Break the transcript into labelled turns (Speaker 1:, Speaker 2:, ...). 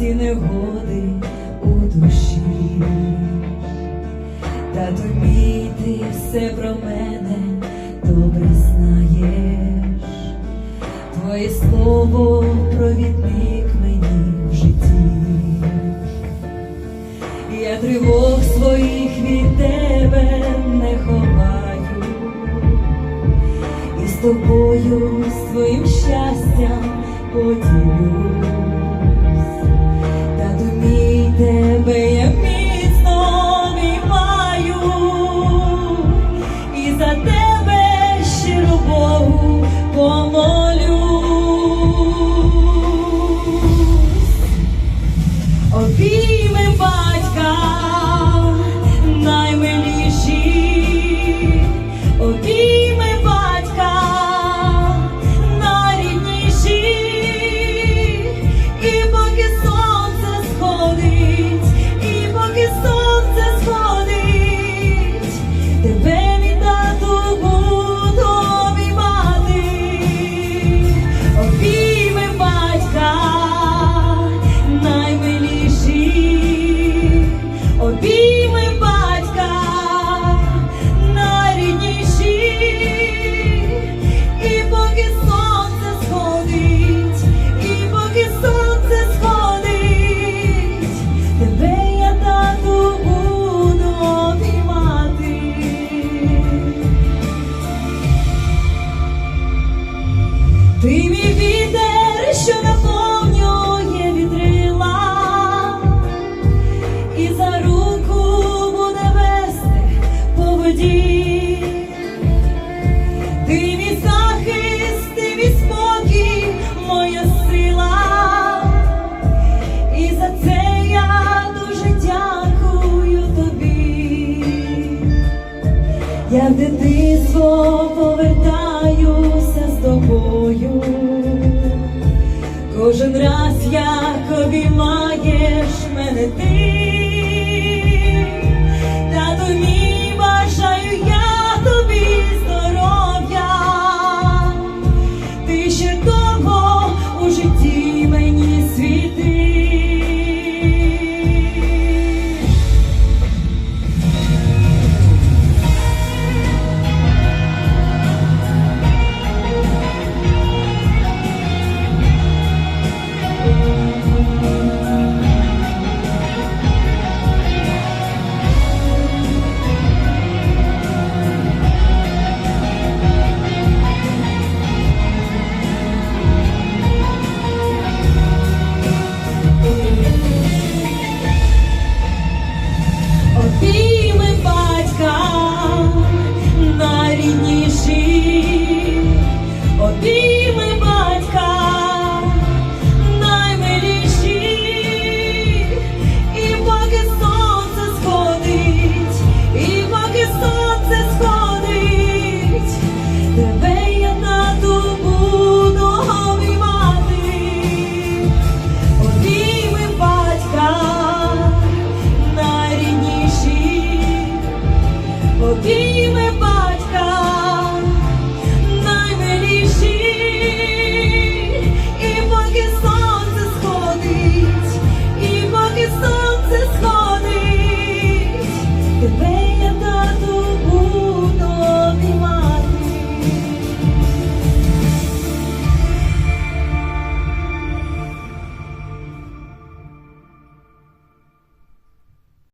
Speaker 1: всі негоди у душі, Тату мій ти все про мене добре знаєш, Твоє слово провідник мені в житті. Я тривог своїх від тебе не ховаю, і з тобою, з твоїм щастям поділюсь, за тебе щиро Богу помолюсь. Що наповнює вітрила, і за руку буде вести по воді. Ти мій захист, спокій, моя сила. І за це я дуже дякую тобі. Я в дитинство повертаюся з тобою. Кожен раз як обіймаєш мене ти,